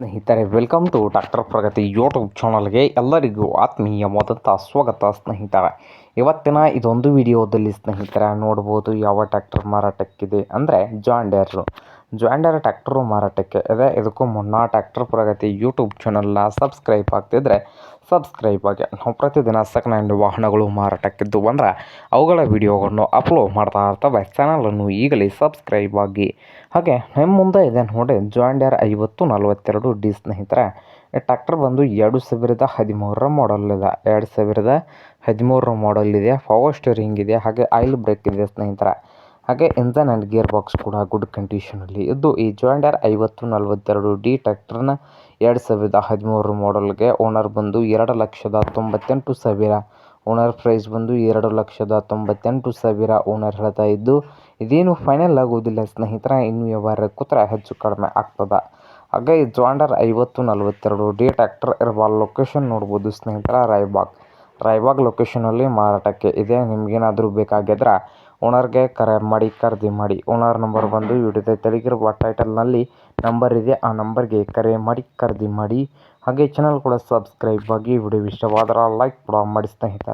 ಸ್ನೇಹಿತರೆ welcome to doctor Pragati YouTube ಚಾನಲ್ಗೆ ಎಲ್ಲರಿಗೂ ಆತ್ಮೀಯವಾದಂಥ ಸ್ವಾಗತ ಸ್ನೇಹಿತರೆ. ಇವತ್ತಿನ ಇದೊಂದು ವಿಡಿಯೋದಲ್ಲಿ ಸ್ನೇಹಿತರೆ ನೋಡ್ಬೋದು ಯಾವ ಟ್ಯಾಕ್ಟರ್ ಮಾರಾಟಕ್ಕಿದೆ ಅಂದರೆ ಜಾಂಡ್ಯರು ಜಾಂಡ್ಯರ್ ಟ್ಯಾಕ್ಟರು ಮಾರಾಟಕ್ಕೆ ಇದೆ. ಇದಕ್ಕೂ ಮುನ್ನ ಟ್ಯಾಕ್ಟರ್ ಪ್ರಗತಿ ಯೂಟ್ಯೂಬ್ ಚಾನಲ್ನ ಸಬ್ಸ್ಕ್ರೈಬ್ ಆಗ್ತಿದ್ರೆ ಸಬ್ಸ್ಕ್ರೈಬ್ ಆಗಿ. ನಾವು ಪ್ರತಿದಿನ ಸೆಕೆಂಡ್ ಹ್ಯಾಂಡ್ ವಾಹನಗಳು ಮಾರಾಟಕ್ಕಿದ್ದು ಅಂದರೆ ಅವುಗಳ ವಿಡಿಯೋಗಳನ್ನು ಅಪ್ಲೋಡ್ ಮಾಡ್ತಾ ಇರ್ತವೆ. ಚಾನಲನ್ನು ಈಗಲೇ ಸಬ್ಸ್ಕ್ರೈಬ್ ಆಗಿ. ಹಾಗೆ ನಿಮ್ಮ ಮುಂದೆ ಇದೆ ನೋಡಿ ಜಾಂಡ್ಯರ್ ಐವತ್ತು ನಲವತ್ತೆರಡು ಡಿ ಸ್ನೇಹಿತರೆ, ಈ ಟ್ರ್ಯಾಕ್ಟರ್ ಬಂದು ಎರಡು ಸಾವಿರದ ಹದಿಮೂರರ ಮಾಡಲ್ ಇದೆ. ಎರಡು ಸಾವಿರದ ಹದಿಮೂರರ ಮಾಡಲ್ ಇದೆ. ಪವರ್ ಸ್ಟೀರಿಂಗ್ ಇದೆ. ಹಾಗೆ ಆಯಿಲ್ ಬ್ರೇಕ್ ಇದೆ ಸ್ನೇಹಿತರೆ. ಹಾಗೆ ಇಂಜನ್ ಅಂಡ್ ಗೇರ್ ಬಾಕ್ಸ್ ಕೂಡ ಗುಡ್ ಕಂಡೀಷನಲ್ಲಿ ಇದ್ದು, ಈ ಜೋಂಡರ್ ಐವತ್ತು ನಲವತ್ತೆರಡು ಡಿ ಟ್ರ್ಯಾಕ್ಟರ್ನ ಎರಡು ಸಾವಿರದ ಹದಿಮೂರು ಮಾಡಲ್ಗೆ ಓನರ್ ಬಂದು ಎರಡು ಲಕ್ಷದ ತೊಂಬತ್ತೆಂಟು ಸಾವಿರ. ಓನರ್ ಪ್ರೈಸ್ ಬಂದು ಎರಡು ಲಕ್ಷದ ತೊಂಬತ್ತೆಂಟು ಸಾವಿರ ಓನರ್ ಹೇಳ್ತಾ ಇದ್ದು, ಇದೇನು ಫೈನಲ್ ಆಗೋದಿಲ್ಲ ಸ್ನೇಹಿತರ, ಇನ್ನು ವ್ಯವಹಾರ ಕೂತ್ರೆ ಹೆಚ್ಚು ಕಡಿಮೆ ಆಗ್ತದೆ. ಹಾಗೆ ಈ ಜಾಂಡರ್ ಐವತ್ತು ನಲವತ್ತೆರಡು ಡಿ ಟ್ರ್ಯಾಕ್ಟರ್ ಇರುವ ಲೊಕೇಶನ್ ನೋಡ್ಬೋದು ಸ್ನೇಹಿತರ ರಾಯ್ಬಾಗ್ ರಾಯ್ಬಾಗ್ ಲೊಕೇಶನಲ್ಲಿ ಮಾರಾಟಕ್ಕೆ ಇದೆ, ನಿಮಗೇನಾದರೂ ಬೇಕಾಗಿದ್ರೆ ಓನರ್ಗೆ ಕರೆ ಮಾಡಿ, ಖರೀದಿ ಮಾಡಿ. ಓನರ್ ನಂಬರ್ ಬಂದು ವಿಡಿಯೋದ ತೆಳಗಿರುವ ಟೈಟಲ್ನಲ್ಲಿ ನಂಬರ್ ಇದೆ. ಆ ನಂಬರ್ಗೆ ಕರೆ ಮಾಡಿ, ಖರೀದಿ ಮಾಡಿ. ಹಾಗೆ ಚಾನಲ್ ಕೂಡ ಸಬ್ಸ್ಕ್ರೈಬ್ ಆಗಿ ವಿಡಿಯೋ ಇಷ್ಟವಾದ್ರೆ ಲೈಕ್ ಕೂಡ ಮಾಡಿ ಸ್ನೇಹಿತರೆ.